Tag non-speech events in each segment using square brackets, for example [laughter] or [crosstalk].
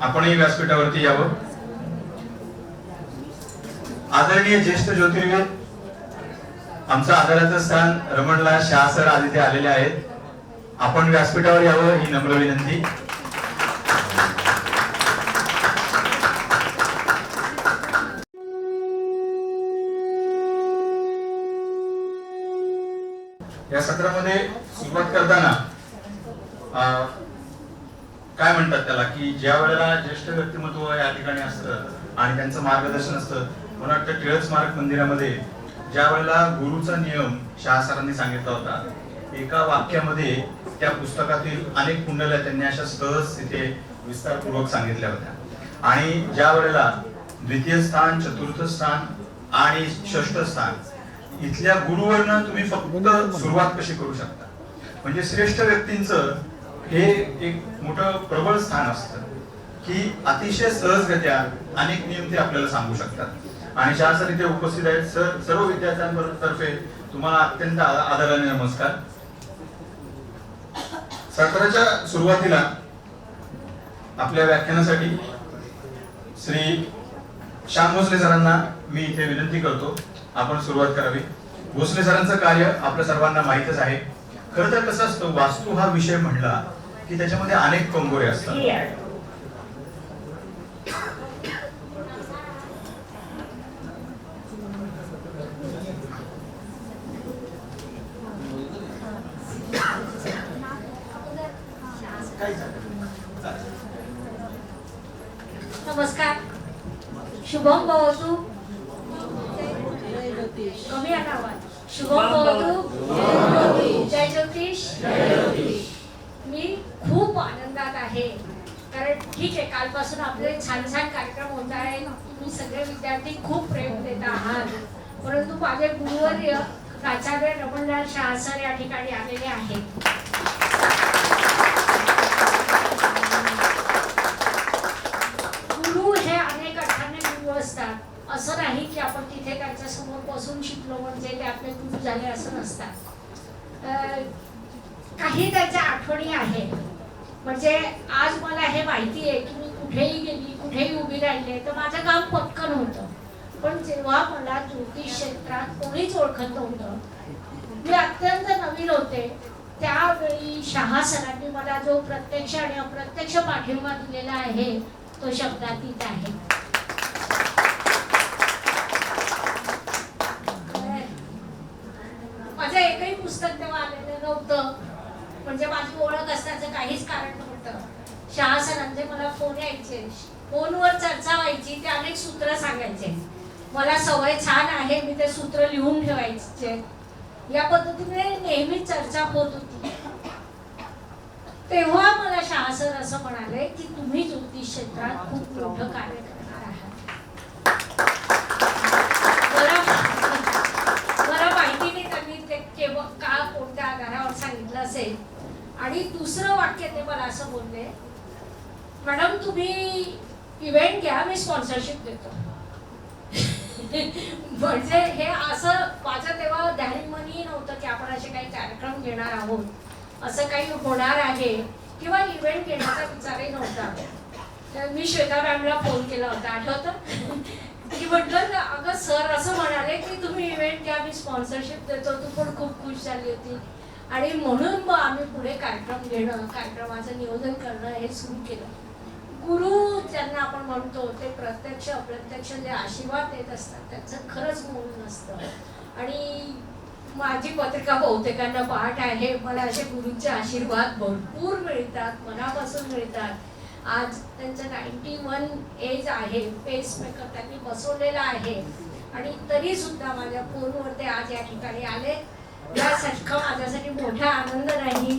आपणही व्यासपीठावरती यावं. आदरणीय ज्येष्ठ ज्योतिर्विद आमचं आदराचं स्थान रमणलाल शाह सर आज इथे आलेले आहेत. आपण व्यासपीठावर यावं ही नम्र विनंती. या सत्रामध्ये सुरुवात करताना अं, काय म्हणतात त्याला? की ज्या वेळेला ज्येष्ठ व्यक्तिमत्व या ठिकाणी असतं आणि त्यांचं मार्गदर्शन असतं मला वाटतं टिळक स्मारक मंदिरामध्ये ज्या वेळेला गुरुचा नियम शाह सरांनी सांगितला होता एका वाक्यामध्ये त्या पुस्तकातील अनेक कुंडल्या त्यांनी अशा सहज तिथे विस्तारपूर्वक सांगितल्या होत्या. आणि ज्या वेळेला द्वितीय स्थान चतुर्थ स्थान आणि षष्ठ स्थान इथल्या गुरुवरनं तुम्ही फक्त सुरुवात कशी करू शकता? म्हणजे श्रेष्ठ व्यक्तींचं हे एक मोठं प्रबळ स्थान असतं की अतिशय सहजगत्या अनेक नियम ते आपल्याला सांगू शकतात. आणि शाह सर इथे उपस्थित आहेत सर सर्व विद्यार्थ्यांतर्फे तुम्हाला अत्यंत आदराने नमस्कार. सत्राच्या सुरुवातीला आपल्या व्याख्यानासाठी श्री श्याम भोसले सरांना मी इथे विनंती करतो आपण सुरुवात करावी. भोसले सरांचं कार्य आपल्या सर्वांना माहीतच आहे. खरं तर कसं असतं वास्तू हा विषय म्हणला की त्याच्यामध्ये अनेक कंगोरे असतात नमस्कार शुभम भवतु कमी आहे आवाज शुभम भवतु जय ज्योतिष मी खूप आनंदात आहे कारण ठीक आहे कालपासून आपले छान छान कार्यक्रम होत आहे तुम्ही सगळे विद्यार्थी खूप प्रेम देत आहात परंतु गुरुवर्य प्राचार्य रमणलाल शाह सर या ठिकाणी आलेले आहेत. गुरु हे अनेक अर्थाने गुरु असतात. असं नाही की आपण तिथे त्यांच्यासमोर बसून शिकलो म्हणजे ते आपले गुरु झाले असं नसतात. काही त्याच्या आठवणी आहेत. म्हणजे आज मला हे माहिती आहे की मी कुठेही गेली कुठेही उभी राहिले तर माझं काम पटकन होतं. पण जेव्हा मला ज्योतिष क्षेत्रात कोणीच ओळखत नव्हतं मी अत्यंत नवीन होते. त्यावेळी शहा सरांनी मला जो प्रत्यक्ष आणि अप्रत्यक्ष पाठिंबा दिलेला आहे तो शब्दातीत आहे. माझं एकही पुस्तक तेव्हा आलेलं नव्हतं म्हणजे माझी ओळख असण्याचं काहीच कारण नव्हतं. शहा सरांचे मला फोन यायचे फोनवर चर्चा व्हायची ते अनेक सूत्र सांगायचे. मला सवय छान आहे मी ते सूत्र लिहून ठेवायचे. या पद्धतीने नेहमी चर्चा होत होती. तेव्हा मला शहा सर असं म्हणाले की तुम्ही ज्योतिष क्षेत्रात खूप मोठं कार्य करणार आहात. मला माहिती नाही त्यांनी ते केव्हा का कोणत्या आधारावर सांगितलं असेल? आणि दुसरं वाक्य ते मला असं बोलले मॅडम तुम्ही इव्हेंट घ्या मी स्पॉन्सरशिप देतो. म्हणजे हे असं माझं तेव्हा ध्यानीमनी नव्हतं की आपण असे काही कार्यक्रम घेणार आहोत. असं काही होणार आहे किंवा इव्हेंट घेण्याचा विचारही नव्हता. तर मी श्वेता मॅमला फोन केला होता. आठवतं? की म्हटलं अगं सर असं म्हणाले की तुम्ही इव्हेंट घ्या मी स्पॉन्सरशिप देतो. तू पण खूप खुश झाली होती. आणि म्हणून मग आम्ही पुढे कार्यक्रम घेणं कार्यक्रमाचं नियोजन करणं हे सुरू केलं. गुरु ज्यांना आपण म्हणतो ते प्रत्यक्ष अप्रत्यक्ष जे आशीर्वाद देत असतात त्यांचं खरंच मूळ नसतं. आणि माझी पत्रिका बहुतेकांना पाठ आहे. मला असे गुरुंचे आशीर्वाद भरपूर मिळतात मनापासून मिळतात. आज त्यांचं नाईन्टी वन एज आहे. पेस मेकर त्यांनी बसवलेला आहे. आणि तरी सुद्धा माझ्या फोनवर ते आज या ठिकाणी आले. यासारखा माझ्यासाठी मोठा आनंद नाही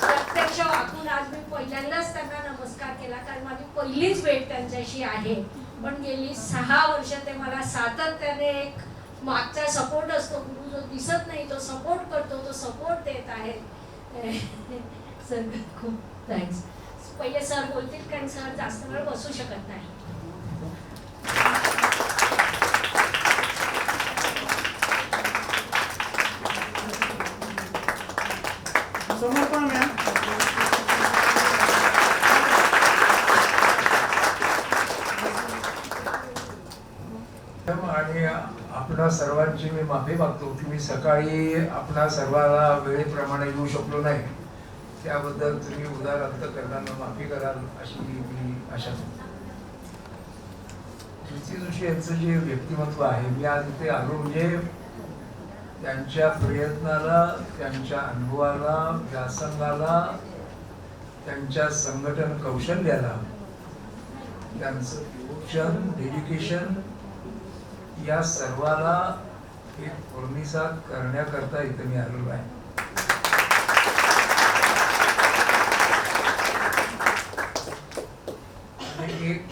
प्रत्यक्ष वाकून आज मी पहिल्यांदाच त्यांना नमस्कार केला कारण माझी पहिलीच भेट त्यांच्याशी आहे. पण गेली सहा वर्ष ते मला सातत्याने एक मागचा सपोर्ट असतो गुरु जो दिसत नाही तो सपोर्ट करतो तो सपोर्ट देत आहे. [laughs] सर खूप थँक्स पहिले सर बोलतील कारण सर जास्त वेळ बसू शकत नाही. समर्पण मॅम आपणा सर्वांची मी माफी मागतो की मी सकाळी आपणा सर्वांना वेळेप्रमाणे येऊ शकलो नाही. त्याबद्दल तुम्ही उदार अंतकरणानं माफी कराल अशी मी आशा करतो. कीर्ती जोशी यांचं जे व्यक्तिमत्व आहे मी आज इथे आलो म्हणजे त्यांच्या प्रयत्नाला त्यांच्या अनुभवाला व्यासंगाला त्यांच्या संघटन कौशल्याला त्यांचं डिवोशन डेडिकेशन या सर्वाला एक पूर्णिसाद करण्याकरता इथे मी आलेलो आहे. एक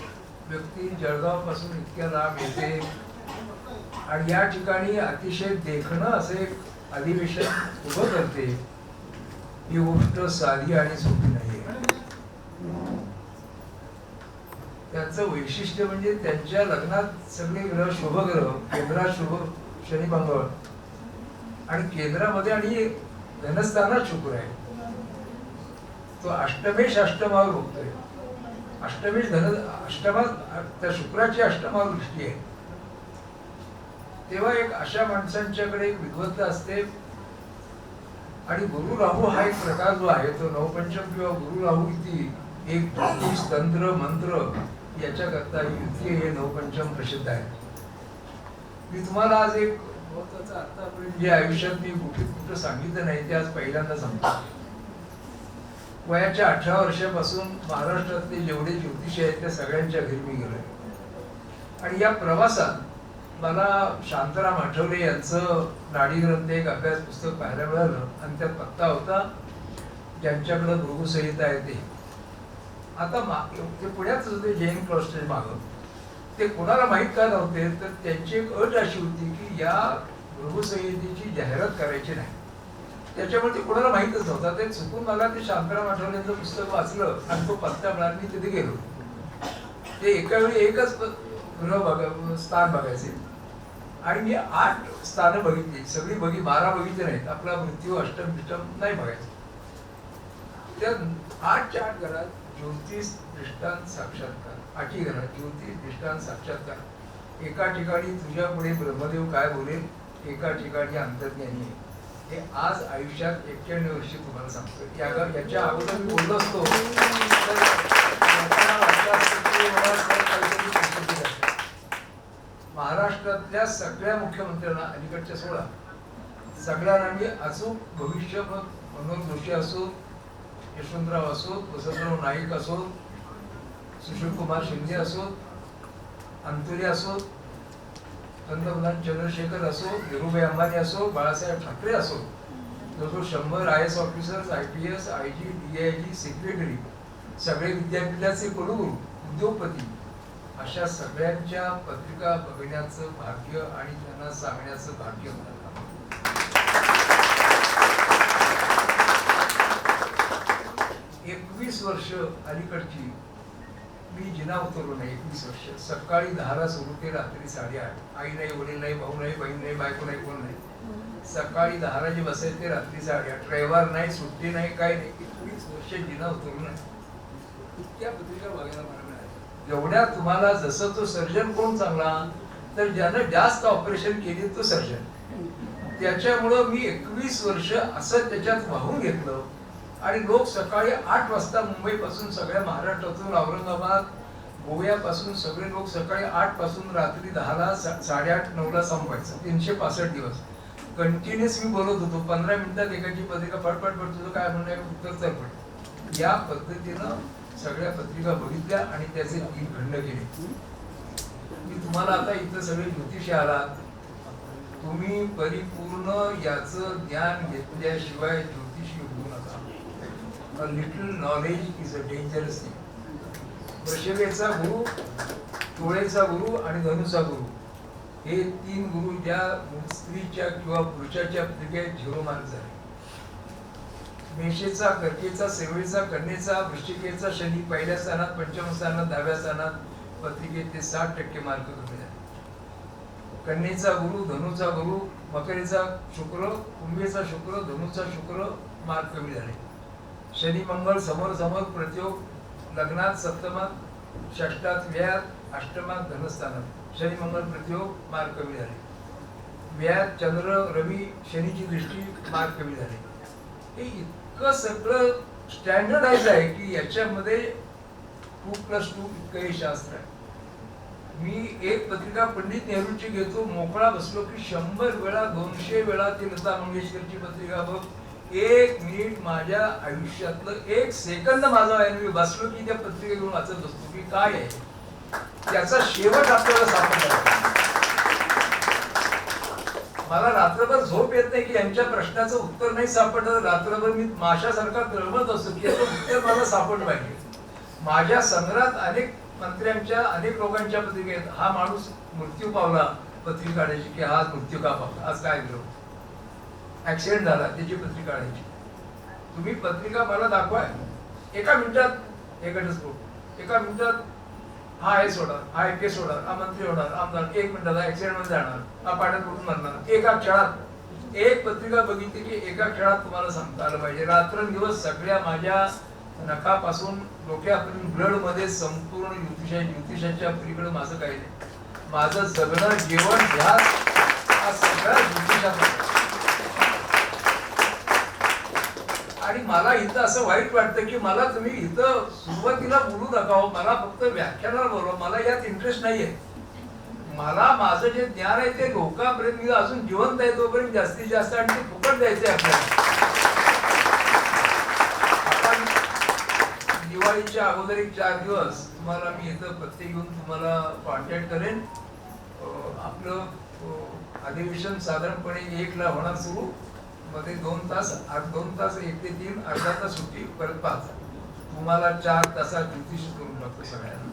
व्यक्ती जळगावपासून इतक्या लांब येते. आणि या ठिकाणी अतिशय देखणं असे एक अधिवेशन उभं करते. ही गोष्ट साधी आणि सोपी नाहीये. त्यांचं वैशिष्ट्य म्हणजे त्यांच्या लग्नात सगळे ग्रह शुभग्रह केंद्रात शुभ शनी मंगळ. आणि केंद्रामध्ये आणि धनस्थानात शुक्र आहे. तो अष्टमेश अष्टमावर उठतोय अष्टमेश धन अष्टमात त्या शुक्राची अष्टमावर दृष्टी आहे. तेव्हा एक अशा माणसांच्याकडे एक विद्वत्ता असते. आणि गुरु राहू हा एक प्रकार जो आहे तो नवपंचम किंवा गुरु राहू किती एक ज्योतिष तंत्र मंत्र याच्याकरता युती हे नवपंचम प्रसिद्ध आहे. मी तुम्हाला आज एक महत्त्वाचा आतापर्यंत जे आयुष्यात मी कुठे कुठं सांगितलं नाही ते आज पहिल्यांदा सांगतो. वयाच्या अठरा वर्षापासून महाराष्ट्रातले जेवढे ज्योतिषी आहेत त्या सगळ्यांच्या घरी मी गेलोय. आणि या प्रवासात मला शांताराम आठवले यांचं नाडी ग्रंथ एक अभ्यास पुस्तक पाहायला मिळालं आणि त्यात पत्ता होता ज्यांच्याकडं भृगुसंहिता आहे ते. आता मा- ते पुण्यात होते जैन क्लस्टर मागं ते कोणाला माहीत का नव्हते? तर त्यांची एक अट अशी होती की या भृगुसंहितेची जाहिरात करायची नाही. त्याच्यामुळे ते कोणाला माहीतच नव्हता. ते चुकून मला ते शांताराम आठवलेंचं पुस्तक वाचलं आणि तो पत्ता मिळाला मी तिथे गेलो. ते एका वेळी एकच गृह बघा स्थान बघायचे. आणि मी आठ स्थानं बघितली. सगळी बघी बारा बघितली नाहीत. आपला मृत्यू अष्टम बिष्टम नाही बघायचं. त्या आठच्या आठ घरात ज्योतिष दृष्टांत साक्षात्कार आठी घरा ज्योतिष दृष्टांत साक्षात्कार एका ठिकाणी तुझ्या पुढे ब्रह्मदेव काय बोलेल? एका ठिकाणी अंतर्ज्ञानी आहे. हे आज आयुष्यात एक्क्याण्णव वर्षी तुम्हाला सांगतो या याच्या अगोदर मी बोललो असतो. महाराष्ट्रातल्या सगळ्या मुख्यमंत्र्यांना अलीकडच्या सोळा सगळ्यांना मी अचूक भविष्य मनोज जोशी असो यशवंतराव असोत वसंतराव नाईक असोत सुशीलकुमार शिंदे असोत अंतुरे असोत पंतप्रधान चंद्रशेखर असो धीरूभाई अंबानी असो बाळासाहेब ठाकरे असो जवळजवळ शंभर I S officers I P S I G D I G secretary सगळे विद्यापीठाचे कुलगुरू उद्योगपती अशा सगळ्यांच्या पत्रिका बघण्याचं भाग्य आणि त्यांना सांगण्याचं भाग्य मला वर्ष अलीकडची मी जिना उतरलो नाही एकवीस वर्ष. सकाळी दहाला सुरू ते रात्री साडेआठ आई नाही वडील नाही भाऊ नाही बहीण नाही बायको नाही कोण नाही. सकाळी दहाला जे बसायचे ते रात्री साडेआठ रविवार नाही सुट्टी नाही काय नाही. एकवीस वर्ष जिना उतरलो नाही. इतक्या पत्रिका बघायला मला मिळाल्या. जेवढ्या तुम्हाला जसं तो सर्जन कोण चांगला तर ज्यानं जास्त ऑपरेशन केली तो सर्जन. त्याच्यामुळं मी एकवीस वर्ष असं त्याच्यात वाहून घेतलं. आणि लोक सकाळी आठ वाजता मुंबईपासून सगळ्या महाराष्ट्रातून औरंगाबाद गोव्यापासून सगळे लोक सकाळी आठपासून रात्री दहाला सा- साडेआठ नऊला संपायचं. तीनशे पासष्ट दिवस. कंटिन्युअस मी बोलत होतो. पंधरा मिनिटात एकाची पत्रिका फटफट फट तुझं काय म्हणणं उत्तर तर पड या पद्धतीनं सगळ्या पत्रिका बघितल्या आणि त्याचे तीन खंड केले. मी तुम्हाला आता इथं सगळे ज्योतिषी आलात. तुम्ही परिपूर्ण याचं ज्ञान घेतल्याशिवाय ज्योतिषी a little knowledge is a dangerous thing वृषभेचा गुरु टोळेचा गुरु आणि धनुचा गुरु हे तीन गुरु ज्या स्त्रीच्या किंवा पुरुषाच्या पत्रिकेत झिरोमान झाले. मेषेचा कर्केचा सेवेचा कन्येचा वृश्चिकेचा शनी पहिल्या स्थानात पंचम स्थानात दहाव्या स्थानात पत्रिकेत ते साठ टक्के मार्क कमी झाले कन्येचा गुरु धनुचा गुरु मकरेचा शुक्र कुंभेचा शुक्र धनुचा शुक्र मार्क कमी झाले. शनी मंगळ समोर समोर प्रतियोग लग्नात सप्तमात षष्टात व्ययात अष्टमात धनस्थानात शनी मंगळ प्रतियोग मार्ग कमी झाले. व्याज चंद्र रवी शनीची दृष्टी मार्ग कमी झाली. हे इतकं सगळं स्टँडर्डाईज आहे की याच्यामध्ये टू प्लस टू इतकं हे शास्त्र आहे. मी एक पत्रिका पंडित नेहरूंची घेतो मोकळा बसलो की शंभर वेळा दोनशे वेळा ती लता मंगेशकरची पत्रिका बघ. एक मिनिट माझ्या आयुष्यातलं एक सेकंद माझा आहे. मी बसलो की त्या पत्रिके घेऊन वाचत बसतो की काय आहे? त्याचा शेवट आपल्याला सापडला. मला रात्रभर झोप येत नाही की यांच्या प्रश्नाचं उत्तर नाही सापडलं. रात्रभर मी माशासारखा तळमत असतो की याचं उत्तर मला सापडलं पाहिजे. माझ्या संग्रहात अनेक मंत्र्यांच्या अनेक लोकांच्या पत्रिका आहेत. हा माणूस मृत्यू पावला पत्रिका काढायची की हा मृत्यू का पावला? आज काय झालं ऍक्सिडेंट झाला त्याची पत्रिका काढायची. तुम्ही पत्रिका मला दाखवा एका मिनिटात एकच घटस्फोट एका मिनिटात हा एस सोडा हा आहे केस होणार हा मंत्री होणार आमदार एक मिनिटात ऍक्सिडेंटमध्ये जाणार हा पाण्यात उठून मरणार. एका क्षणात. एक पत्रिका बघितली की एका क्षणात तुम्हाला सांगता आलं पाहिजे. रात्रंदिवस सगळ्या माझ्या नखापासून डोक्यापर्यंत ब्लडमध्ये संपूर्ण ज्योतिषा ज्योतिषाच्या पलीकडे माझं काही नाही. माझं जगणं जेवण ध्यास हा सगळा आणि मला इथं असं वाईट वाटतं की मला तुम्ही इथं सुरुवातीला बोलू नका हो. मला फक्त व्याख्यानाला बोलवा. मला यात इंटरेस्ट नाहीये. मला माझं जे ज्ञान आहे ते लोकांपर्यंत मी अजून जिवंत आहे तोपर्यंत जास्तीत जास्त आणि ते फुकट द्यायचे आपल्याला. आपण दिवाळीच्या अगोदर एक चार दिवस तुम्हाला मी इथं प्रत्येक येऊन तुम्हाला कॉन्टॅक्ट करेन. आपलं अधिवेशन साधारणपणे एकला होणार सुरू. मध्ये दोन तास आठ दोन तास एक ते तीन अर्धा तास सुट्टी परत पाच. तुम्हाला चार तासात ज्योतिष करून टाकतो सगळ्यांना.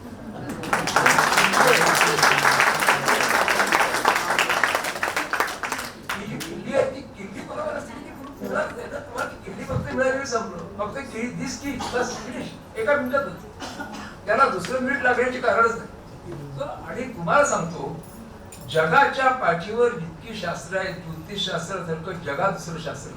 किल्ली बरोबर असते तुम्हाला किल्ली फक्त मिळाली संपलं. फक्त किल्ली दिस की बस फिनिश एका मिनिटातच. त्याला दुसरं मिनिट लागण्याची कारणच नाही. आणि तुम्हाला सांगतो जगाच्या पाठीवर जितकी शास्त्र आहेत ज्योतिषशास्त्र शास्त्रासारखं जगात दुसरं शास्त्र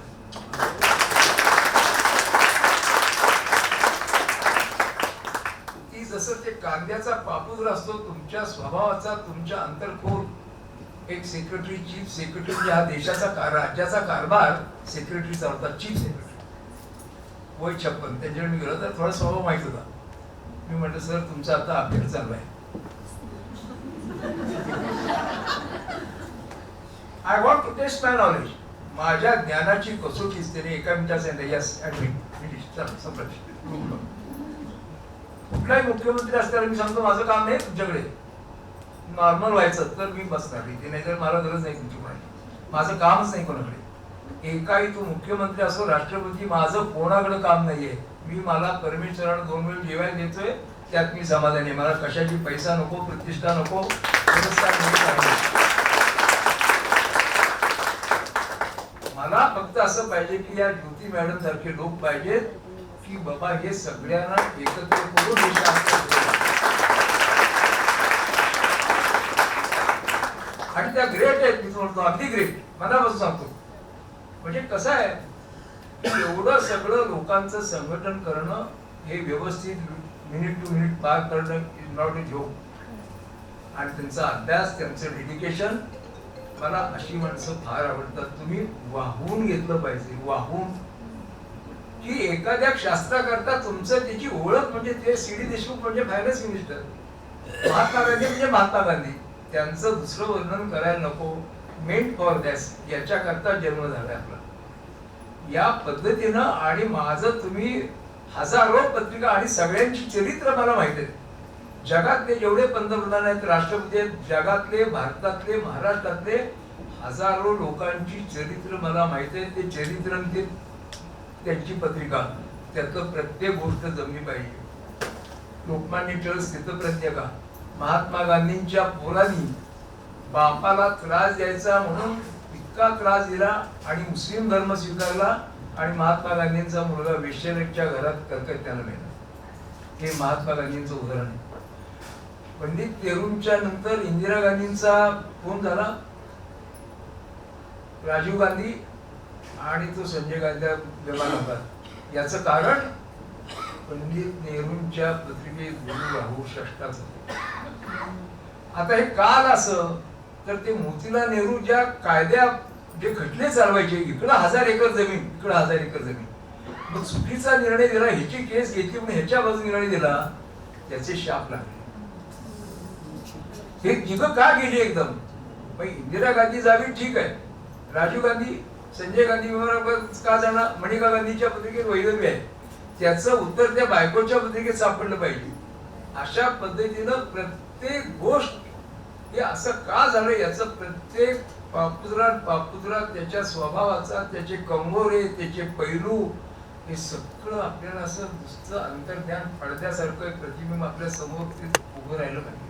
ती जसं ते कांद्याचा पापूर असतो तुमच्या स्वभावाचा तुमच्या अंतरखोल. एक सेक्रेटरी चीफ सेक्रेटरी म्हणजे हा देशाचा कार- राज्याचा कारभार सेक्रेटरीचा होता चीफ सेक्रेटरी वय छप्पन त्यांच्याकडे मी गेलो तर थोडा स्वभाव माहीत होता. मी म्हटलं सर तुमचा आता अभ्यास चालू आहे. I want to test my knowledge माझ्या ज्ञानाची कसोटीच त्याने एका मिनिटात यस कुठलाही मुख्यमंत्री असल्यावर मी सांगतो माझं काम नाही तुमच्याकडे. नॉर्मल व्हायचं तर मी बसणार इथे नाही तर मला गरज नाही तुमची कोणाची. माझं कामच नाही कोणाकडे. एकाही तू मुख्यमंत्री असो राष्ट्रपती माझं कोणाकडे काम नाहीये. मी मला परमेश्वरानं दोन वेळ जेवायला देतोय त्यात मी समाधानी आहे. मला कशाची पैसा नको प्रतिष्ठा नको पुरस्कार नको, काही नको. मला फक्त असं पाहिजे की या ज्योती मॅडम सारखे लोक पाहिजेत की बाबा हे सगळ्यांना एकत्र करून आणि त्या ग्रेट आहेत मी म्हणतो अगदी ग्रेट मनापासून सांगतो. म्हणजे कसं आहे एवढं सगळं लोकांचं संघटन करणं हे व्यवस्थित मिनिट टू मिनिट पार करणं इज नॉट ए जोक आणि त्यांचा अभ्यास त्यांचं डेडिकेशन मला अशी माणसं फार आवडतात. तुम्ही वाहून घेतलं पाहिजे. वाहून. की एखाद्या शास्त्राकरता तुमचं त्याची ओळख म्हणजे ते सी डी देशमुख म्हणजे फायनान्स मिनिस्टर महात्मा गांधी म्हणजे महात्मा गांधी. त्यांचं दुसरं वर्णन करायला नको. मेंट फॉर दॅस याच्याकरता जन्म झालाय आपला. या पद्धतीनं आणि माझं तुम्ही हजारो पत्रिका आणि सगळ्यांची चरित्र मला माहिती आहे जगातले जेवढे पंतप्रधान आहेत राष्ट्रपती आहेत जगातले भारतातले महाराष्ट्रातले हजारो लोकांची चरित्र मला माहिती आहे. ते चरित्र ते त्यांची पत्रिका. त्यातलं प्रत्येक गोष्ट जमली पाहिजे. लोकमान्य टिळक स्थितप्रज्ञका महात्मा गांधींच्या पोरांनी बापाला त्रास द्यायचा म्हणून इतका त्रास दिला आणि मुस्लिम धर्म स्वीकारला आणि महात्मा गांधींचा मुलगा वेश्याच्या घरात कलकत्त्याला मिळाला हे महात्मा गांधींचं उदाहरण आहे. पंडित नेहरूंच्या नंतर इंदिरा गांधींचा फोन झाला. राजीव गांधी आणि तो संजय गांधी विमान अपघात याचं कारण पंडित नेहरूंच्या पत्रिकेत गुरु राहू आता हे काल असं तर ते मोतीलाल नेहरू ज्या कायद्या जे खटले चालवायचे इकडं हजार एकर जमीन इकडं हजार एकर जमीन. मग चुकीचा निर्णय दिला ह्याची केस घेतली म्हणून ह्याच्या बाजूने निर्णय दिला त्याचे शाप लागले. हे जिगं का गेली एकदम? मग इंदिरा गांधी जावी ठीक आहे. राजीव गांधी संजय गांधी बरोबर का जाणार? मणिका गांधीच्या पत्रिकेत वैधव्य आहे. त्याचं उत्तर त्या बायकोच्या पत्रिकेत सापडलं पाहिजे. अशा पद्धतीनं प्रत्येक गोष्ट हे असं का झालं याचं प्रत्येक पापुद्रात पापुद्रात त्याच्या स्वभावाचा त्याचे कंगोरे त्याचे पैलू हे सगळं आपल्याला असं नुसतं अंतर्ज्ञान पडद्यासारखं प्रतिबिंब आपल्यासमोर ते उभं राहिलं पाहिजे.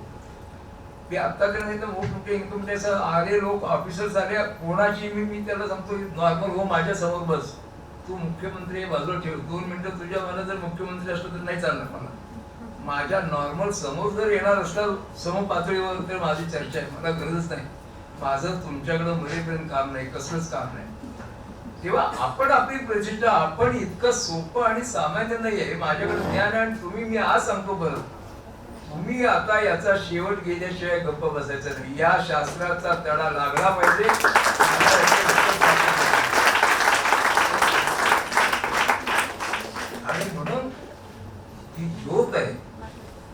मी आता नाही तर मोठमोठे इन्कम टॅक्स आले लोक ऑफिसर झाले कोणाची मी मी त्याला सांगतो नॉर्मल हो माझ्यासमोर बस. तू मुख्यमंत्री बाजूला ठेव. दोन मिनिटं तुझ्या मला जर मुख्यमंत्री असलं तर नाही चालणार मला. माझ्या नॉर्मल समोर जर येणार असलं सम पातळीवर तर माझी चर्चा आहे. मला गरजच नाही. माझं तुमच्याकडं मरेपर्यंत काम नाही कसलंच काम नाही. तेव्हा आपण आपली प्रतिष्ठा आपण इतकं सोपं आणि सामान्य नाही आहे. माझ्याकडे ज्ञान आणि तुम्ही मी आज सांगतो बरं. तुम्ही आता याचा शेवट गेल्याशिवाय गप्प बसायचं नाही. या शास्त्राचा तडा लागला पाहिजे. आणि म्हणून ही ज्योत आहे.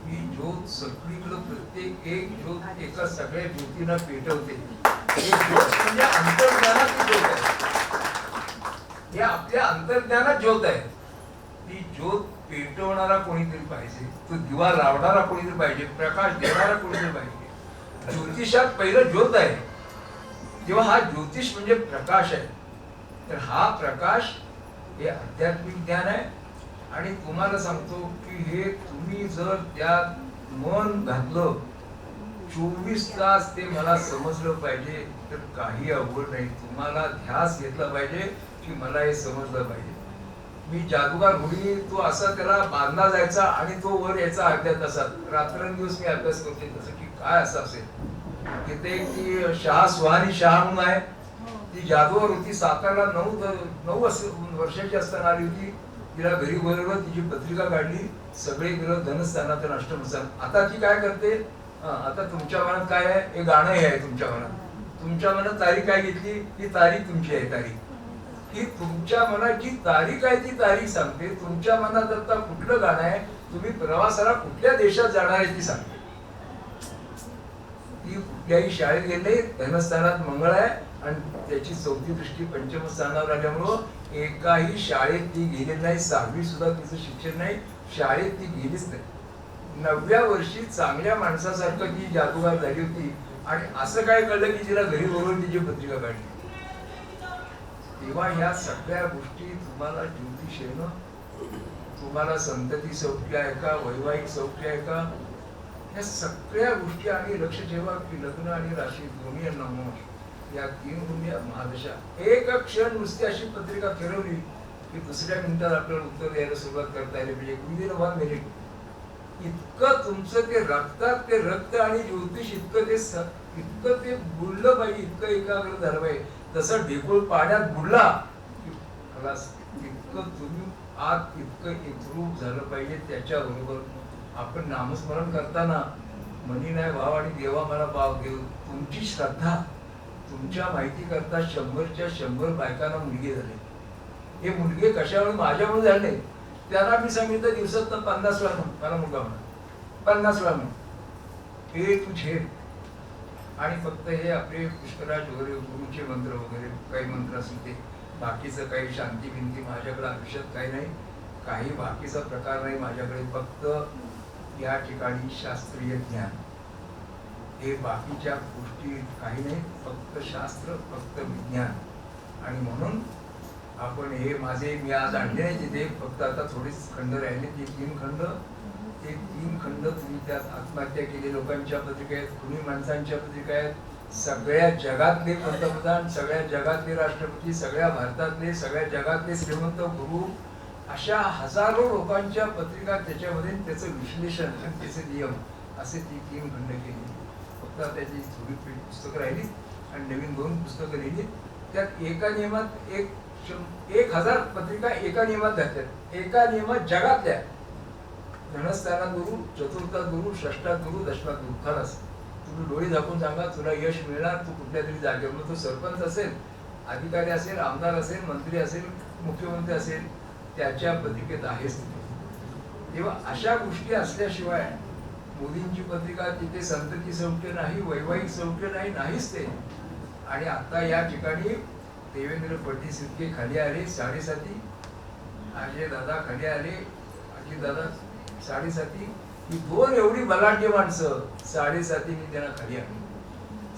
ही ज्योत सगळीकडं प्रत्येक एक ज्योत एका सगळ्या ज्योतीला पेटवते. ही ज्योत म्हणजे अंतर्ज्ञानात ज्योत आहे. हे आपल्या अंतर्ज्ञानात ज्योत आहे. करणारा कोणीतरी पाहिजे तो दिवा लावणारा कोणीतरी पाहिजे प्रकाश देणारा कोणीतरी पाहिजे. ज्योतिषात पहिलं ज्योत आहे. तेव्हा हा ज्योतिष म्हणजे प्रकाश आहे. तर हा प्रकाश हे आध्यात्मिक ज्ञान आहे. आणि तुम्हाला सांगतो की हे तुम्ही जर त्यात मन घातलं चोवीस तास ते मला समजलं पाहिजे तर काही अवघड नाही. तुम्हाला ध्यास घेतला पाहिजे की मला हे समजलं पाहिजे. मी जादूगार होईल तो असा त्याला बांधला जायचा आणि तो वर यायचा अर्ध्या तासात. रात्रंदिवस मी अभ्यास करते तसं की काय असं असेल. तिथे एक ती शहा सुहानी शहा म्हणून आहे. ती जादूवर होती सातारला नऊ नऊ वर्ष- वर्षाची असताना आली होती. तिला घरी बोलवलं तिची पत्रिका काढली. सगळे ग्रह धनस्थानात तर अष्टमस्थान आता ती काय करते? आता तुमच्या मनात काय आहे? हे गाणं हे आहे तुमच्या मनात. तुमच्या मनात तारीख काय घेतली? ही तारीख तुमची आहे तारीख. की तुमच्या मनात जी तारीख आहे ती तारीख सांगते. तुमच्या मनात आता कुठलं गाणं आहे? तुम्ही प्रवासाला कुठल्या देशात जाणार आहे ती सांगते. ती कुठल्याही शाळेत गेले धनस्थानात मंगळ आहे आणि त्याची चौथी दृष्टी पंचम स्थानावर आल्यामुळं एकाही शाळेत ती गेली नाही सहावी सुद्धा तिचं शिक्षण नाही शाळेत ती गेलीच नाही. नवव्या वर्षी चांगल्या माणसासारखं ती जादूगार झाली होती. आणि असं काय कळलं की तिला घरी बरोबर तिची पत्रिका काढली? तेव्हा ह्या सगळ्या गोष्टी तुम्हाला ज्योतिष येणं तुम्हाला संतती सौख्य आहे का? वैवाहिक सौख्य आहे का? या सगळ्या गोष्टी आणि लक्ष ठेवा की लग्न आणि राशी दोन्ही नमोश या तीन गुन्ह्या महादशा. एक क्षण नुसती अशी पत्रिका फिरवली की दुसऱ्या मिनिटात आपल्याला उत्तर द्यायला सुरुवात करता येईल म्हणजे विदिन वन मिनिट इतकं तुमचं ते रक्तात ते रक्त आणि ज्योतिष इतकं ते इतकं ते बोललं पाहिजे इतकं एकाग्र झालं पाहिजे. तसं ढेकूळ पाण्यात बुडला इतकं तुम्ही आत इतकं इम्प्रूव्ह झालं पाहिजे त्याच्याबरोबर आपण नामस्मरण करताना मनी नाही भाव आणि देवा मला भाव देऊ तुमची श्रद्धा तुमच्या माहिती करता शंभरच्या शंभर बायकांना मुलगे झाले. हे मुलगे कशामुळे माझ्यामुळे झाले? त्यांना मी सांगितलं दिवसात पन्नास वेळा म्हण मला मुलगा म्हणा. पन्नास वेळा म्हण हे तू झेड आणि फक्त हे आपले पुष्कराज वगैरे गुरुचे मंत्र वगैरे काही मंत्र असतील ते. बाकीचं काही शांती भिंती माझ्याकडे आयुष्यात काही नाही. काही बाकीचा प्रकार नाही माझ्याकडे. फक्त या ठिकाणी शास्त्रीय ज्ञान. हे बाकीच्या गोष्टी काही नाही. फक्त शास्त्र फक्त विज्ञान. आणि म्हणून आपण हे माझे मी आज आणले नाही तिथे. फक्त आता थोडेच खंड राहिले. ते तीन खंड ते तीन खंड तुम्ही त्यात आत्महत्या केली. लोकांच्या पत्रिका आहेत कुणी माणसांच्या पत्रिका आहेत? सगळ्या जगातले पंतप्रधान सगळ्या जगातले राष्ट्रपती सगळ्या भारतातले सगळ्या जगातले श्रीमंत गुरु अशा हजारो लोकांच्या पत्रिका त्याच्यामध्ये त्याचं विश्लेषण आणि त्याचे नियम असे ती तीन खंड केली. फक्त त्याची थोडी पे- पुस्तकं राहिली आणि नवीन दोन पुस्तकं लिहिली. त्यात एका नियमात एक एक हजार पत्रिका एका नियमात घातल्यात. एका नियमात जगातल्या. धनस्थानात गुरु चतुर्थ गुरु षष्ठात गुरु दशमा गुरु खरंच तुम्ही डोळी झाकून सांगा तुला यश मिळणार तू कुठल्या तरी जागेवर तो सरपंच असेल अधिकारी असेल आमदार असेल मंत्री असेल मुख्यमंत्री असेल त्याच्या पत्रिकेत आहेच तेव्हा अशा गोष्टी असल्याशिवाय मोदींची पत्रिका तिथे संतती सौख्य नाही वैवाहिक सौख्य नाही नाहीच ते. आणि आता या ठिकाणी देवेंद्र फडणवीस इतके खाली आले साडेसाती अजय दादा खाली आले अजित दादा साडेसाती ही दोन एवढी बलाढ्य माणसं साडेसाती मी त्यांना खाली आणली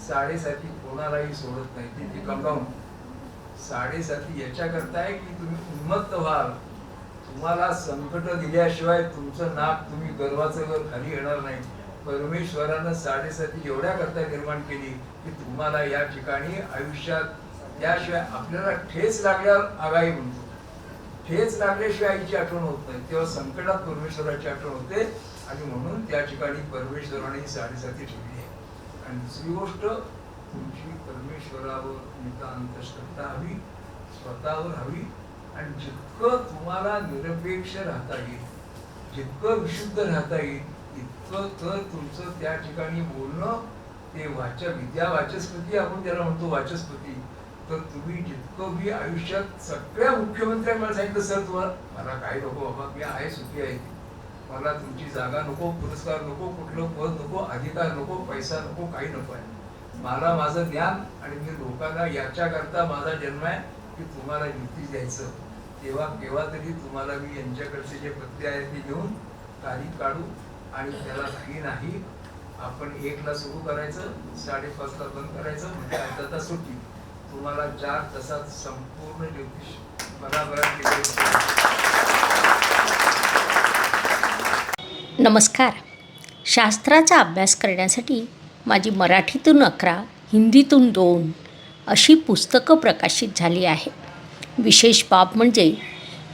साडेसाती कोणालाही सोडत नाही. ती ती कंपाऊंड साडेसाती याच्या करताय की तुम्ही उन्मत्त व्हाल. तुम्हाला संकट दिल्याशिवाय तुमचं नाक तुम्ही गर्वाचं वर खाली येणार नाही. परमेश्वरानं साडेसाती एवढ्या करता निर्माण केली की तुम्हाला या ठिकाणी आयुष्यात त्याशिवाय आपल्याला ठेच लागल्यावर आगाई म्हणतो ठेच लागल्याशिवाय आईची आठवण होत नाही. तेव्हा संकटात परमेश्वराची आठवण होते. आणि म्हणून त्या ठिकाणी परमेश्वराने ही साडेसाती ठेवली आहे. आणि दुसरी गोष्ट तुमची परमेश्वरावर नितांत श्रद्धा हवी स्वतःवर हवी. आणि जितकं तुम्हाला निरपेक्ष राहता येईल जितकं विशुद्ध राहता येईल इतकं तर तुमचं त्या ठिकाणी बोलणं ते वाचक विद्या वाचस्पती आपण त्याला म्हणतो वाचस्पती तर तुम्ही जितकं मी आयुष्यात सगळ्या मुख्यमंत्र्यांना मला सांगितलं सर तुम्हाला मला काही नको बाबा मी आहे सुखी आहे. मला तुमची जागा नको पुरस्कार नको कुठलं पद नको अधिकार नको पैसा नको काही नको आहे. मला माझं ज्ञान आणि मी लोकांना याच्याकरता माझा जन्म आहे की तुम्हाला युती द्यायचं. तेव्हा केव्हा तरी तुम्हाला मी यांच्याकडचे जे पत्ते आहेत ते घेऊन तारीख काढू आणि त्याला काही नाही. आपण एकला सुरू करायचं साडेपाचला बंद करायचं म्हणजे अर्धा तास सुट्टी तुम्हाला चार तासात संपूर्ण ज्योतिष नमस्कार. शास्त्राचा अभ्यास करण्यासाठी माझी मराठीतून अकरा हिंदीतून दोन अशी पुस्तकं प्रकाशित झाली आहे विशेष बाब म्हणजे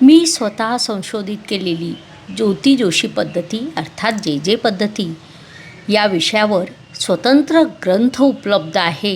मी स्वतः संशोधित केलेली ज्योती जोशी पद्धती अर्थात जे जे पद्धती या विषयावर स्वतंत्र ग्रंथ उपलब्ध आहे